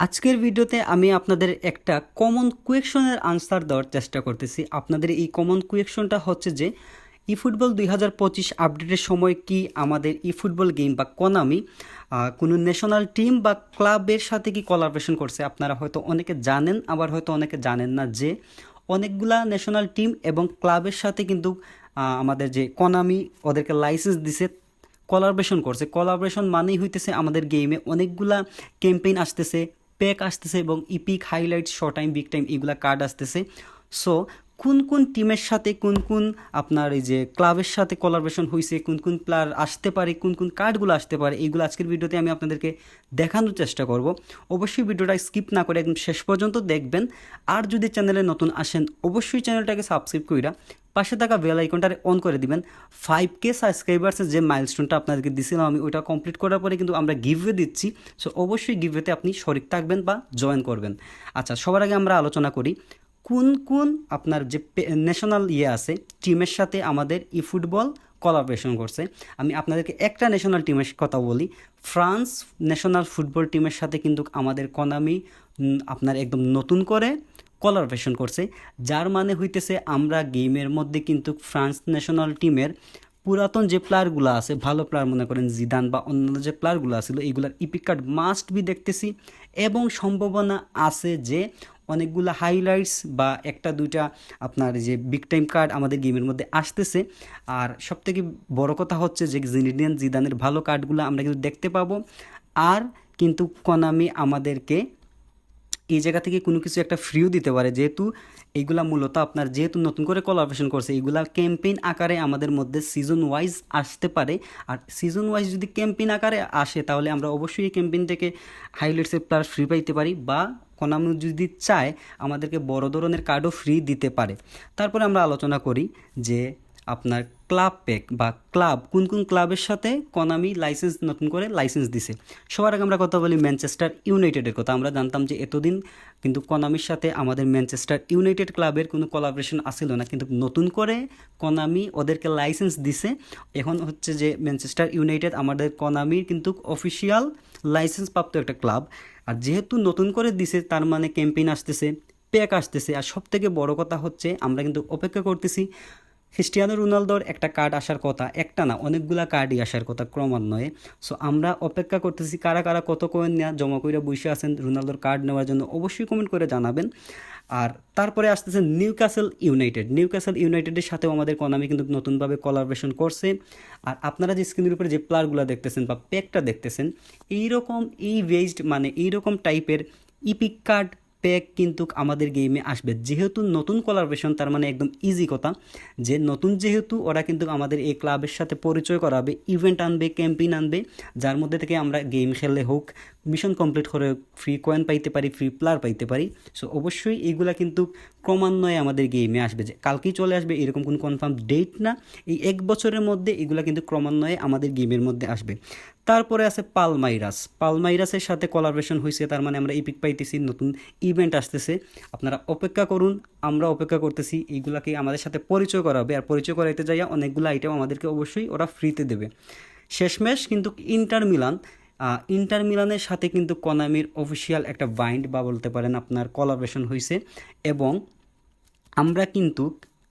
আজকের ভিডিওতে আমি আপনাদের একটা কমন কুয়েকশনের আনসার দেওয়ার চেষ্টা করতেছি। আপনাদের এই কমন কুয়েকশনটা হচ্ছে যে ই ফুটবল দুই হাজার পঁচিশ আপডেটের সময় কি আমাদের ই ফুটবল গেম বা কনামি কোনো ন্যাশনাল টিম বা ক্লাবের সাথে কি কোলাবরেশন করছে? আপনারা হয়তো অনেকে জানেন, আবার হয়তো অনেকে জানেন না যে, অনেকগুলা ন্যাশনাল টিম এবং ক্লাবের সাথে কিন্তু আমাদের যে কনামি ওদেরকে লাইসেন্স দিছে কোলাবরেশন করছে। কোলাবরেশন মানেই হইতেছে আমাদের গেমে অনেকগুলা ক্যাম্পেইন আসতেছে প্যাক আসতেছে এবং epic highlight short time big time এগুলা কার্ড আসতেছে। সো কোন কোন টিমের সাথে কোন কোন আপনার এই যে ক্লাবের সাথে কোলাবরেশন হয়েছে কোন কোন প্লেয়ার আসতে পারে, কোন কোন কার্ডগুলো আসতে পারে, এইগুলো আজকের ভিডিওতে আমি আপনাদেরকে দেখানোর চেষ্টা করব। অবশ্যই ভিডিওটা স্কিপ না করে একদম শেষ পর্যন্ত দেখবেন। আর যদি চ্যানেলে নতুন আসেন, অবশ্যই চ্যানেলটাকে সাবস্ক্রাইব কইরা পাশে থাকা বেল আইকনটারে অন করে দিবেন। ফাইভ কে সাবস্ক্রাইবার্সের যে মাইলস্টোনটা আপনাদেরকে দিছিলাম আমি, ওইটা কমপ্লিট করার পরে কিন্তু আমরা গিভওয়ে দিচ্ছি। সো অবশ্যই গিভওয়েতে আপনি শরিক থাকবেন বা জয়েন করবেন। আচ্ছা সবার আগে আমরা আলোচনা করি। কোন কোন আপনার যে ন্যাশনাল ইয়ে আছে টিমের সাথে আমাদের ই ফুটবল কোলাবরেশন করছে। আমি আপনাদেরকে একটা ন্যাশনাল টিমের কথা বলি। ফ্রান্স ন্যাশনাল ফুটবল টিমের সাথে কিন্তু আমাদের কনামি আপনার একদম নতুন করে কোলাবরেশন করছে। যার মানে হইতেছে আমরা গেমের মধ্যে কিন্তু ফ্রান্স ন্যাশনাল টিমের পুরাতন যে প্লেয়ারগুলো আছে, ভালো প্লেয়ার মনে করেন জিদান বা অন্যান্য যে প্লেয়ারগুলো আছিল এইগুলার ইপিক কার্ড মাস্ট বি দেখতেছি। এবং সম্ভাবনা আছে যে অনেকগুলো হাইলাইটস বা একটা দুইটা আপনার যে বিগ টাইম কার্ড আমাদের গেমের মধ্যে আসতেছে। আর সবথেকে বড় কথা হচ্ছে যে জিনিডিয়ান জিদানের ভালো কার্ডগুলো আমরা কিন্তু দেখতে পাবো। আর কিন্তু কনামি আমাদেরকে এই জায়গা থেকে কোনো কিছু একটা ফ্রিও দিতে পারে। যেহেতু এইগুলা মূলত আপনার যেহেতু নতুন করে কোলাবরেশন করছে এইগুলা ক্যাম্পেইন আকারে আমাদের মধ্যে সিজন ওয়াইজ আসতে পারে। আর সিজন ওয়াইজ যদি ক্যাম্পেইন আকারে আসে, তাহলে আমরা অবশ্যই এই ক্যাম্পেইন থেকে হাইলাইটসের প্লেয়ার ফ্রি পাইতে পারি বা কোনামি যদি চায়, আমাদেরকে বড় ধরনের কার্ডও ফ্রি দিতে পারে। তারপরে আমরা আলোচনা করি যে আপনার ক্লাব প্যাক বা ক্লাব, কোন কোন ক্লাবের সাথে কনামি লাইসেন্স নতুন করে লাইসেন্স দিছে। সবার আগে আমরা কথা বলি ম্যানচেস্টার ইউনাইটেডের কথা। আমরা জানতাম যে এতদিন কিন্তু কনামির সাথে আমাদের ম্যানচেস্টার ইউনাইটেড ক্লাবের কোনো কোলাবরেশন আসছিল না। কিন্তু নতুন করে কনামি ওদেরকে লাইসেন্স দিছে। এখন হচ্ছে যে ম্যানচেস্টার ইউনাইটেড আমাদের কনামির কিন্তু অফিসিয়াল লাইসেন্স প্রাপ্ত একটা ক্লাব। আর যেহেতু নতুন করে দিছে, তার মানে ক্যাম্পেইন আসতেছে প্যাক আসতেছে। আর সব থেকে বড় কথা হচ্ছে, আমরা কিন্তু অপেক্ষা করতেছি ক্রিস্টিয়ানো রোনালদোর একটা কার্ড আসার কথা, একটা না, অনেকগুলা কার্ডই আসার কথা ক্রমান্বয়ে। সো আমরা অপেক্ষা করতেছি কারা কারা কত কয়েন নেওয়া জমা করে বসে আছেন, রোনালদোর কার্ড নেওয়ার জন্য অবশ্যই কমেন্ট করে জানাবেন। আর তারপরে আসতেছে Newcastle United Newcastle ইউনাইটেডের সাথেও আমাদের কনামি কিন্তু নতুনভাবে কোলাবরেশন করছে। আর আপনারা যে স্ক্রিনের উপরে যে প্লেয়ারগুলো দেখতেছেন বা প্যাকটা দেখতেছেন, এইরকম এই বেসড মানে এইরকম টাইপের ইপিক কার্ড প্যাক কিন্তু আমাদের গেমে আসবে। যেহেতু নতুন কোলাবরেশন তার মানে একদম ইজি কথা যে নতুন যেহেতু ওরা কিন্তু আমাদের এই ক্লাবের সাথে পরিচয় করাবে ইভেন্ট আনবে ক্যাম্পেইন আনবে, যার মধ্যে থেকে আমরা গেম খেললে হোক মিশন কমপ্লিট করে ফ্রি কয়েন পাইতে পারি ফ্রি প্লার পাইতে পারি। সো অবশ্যই এইগুলা কিন্তু ক্রমান্বয়ে আমাদের গেমে আসবে যে কালকেই চলে আসবে, এরকম কোনো কনফার্ম ডেট না। এই এক বছরের মধ্যে এগুলা কিন্তু ক্রমান্বয়ে আমাদের গেমের মধ্যে আসবে। তারপরে আছে পালমাইরাস। পালমাইরাসের সাথে কোলাবরেশন হয়েছে তার মানে আমরা ইপিক পাইতেছি, নতুন ইভেন্ট আসতেছে। আপনারা অপেক্ষা করুন, আমরা অপেক্ষা করতেছি, এইগুলাকে আমাদের সাথে পরিচয় করাবে। আর পরিচয় করাইতে যাইয়া অনেকগুলো আইটেম আমাদেরকে অবশ্যই ওরা ফ্রিতে দেবে। শেষমেশ কিন্তু ইন্টার মিলান। ইন্টার মিলানের সাথে কিন্তু কনামির অফিসিয়াল একটা বাইন্ড বা বলতে পারেন আপনার কোলাবরেশন হয়েছে এবং আমরা কিন্তু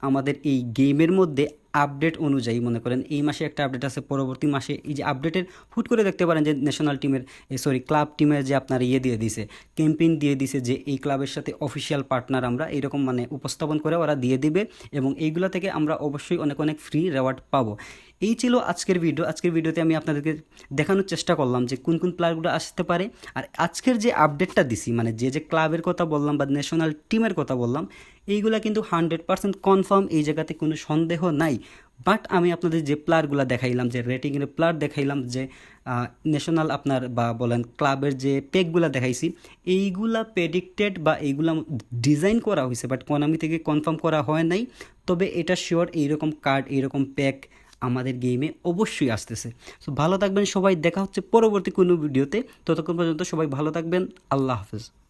আমাদের এই গেমের মধ্যে আপডেট অনুযায়ী মনে করেন, এই মাসে একটা আপডেট আছে, পরবর্তী মাসে এই যে আপডেটের হুট করে দেখতে পারেন যে ন্যাশনাল টিমের সরি ক্লাব টিমের যে আপনার ইয়ে দিয়ে দিছে ক্যাম্পেইন দিয়ে দিছে যে এই ক্লাবের সাথে অফিসিয়াল পার্টনার আমরা এরকম মানে উপস্থাপন করে ওরা দিয়ে দিবে এবং এইগুলো থেকে আমরা অবশ্যই অনেক অনেক ফ্রি রেওয়ার্ড পাবো। এই ছিল আজকের ভিডিও আজকের ভিডিওতে আমি আপনাদেরকে দেখানোর চেষ্টা করলাম যে কোন কোন প্লেয়ারগুলো আসতে পারে। আর আজকের যে আপডেটটা দিছি মানে যে যে ক্লাবের কথা বললাম বা ন্যাশনাল টিমের কথা বললাম, এইগুলা কিন্তু হান্ড্রেড পার্সেন্ট কনফার্ম এই জায়গাতে কোনো সন্দেহ নাই। বাট আমি আপনাদের যে প্লেয়ারগুলো দেখাইলাম, যে রেটিংয়ের প্লেয়ার দেখাইলাম, যে ন্যাশনাল আপনার বা বলেন ক্লাবের যে পেকগুলো দেখাইছি, এইগুলা প্রেডিক্টেড বা এইগুলা ডিজাইন করা হয়েছে বাট কোনামি থেকে কনফার্ম করা হয় নাই। তবে এটা শিওর এইরকম কার্ড এইরকম প্যাক আমাদের গেমে অবশ্যই আসতেছে। সো ভালো থাকবেন সবাই, দেখা হচ্ছে পরবর্তী কোনো ভিডিওতে। ততক্ষণ পর্যন্ত সবাই ভালো থাকবেন। আল্লাহ হাফেজ।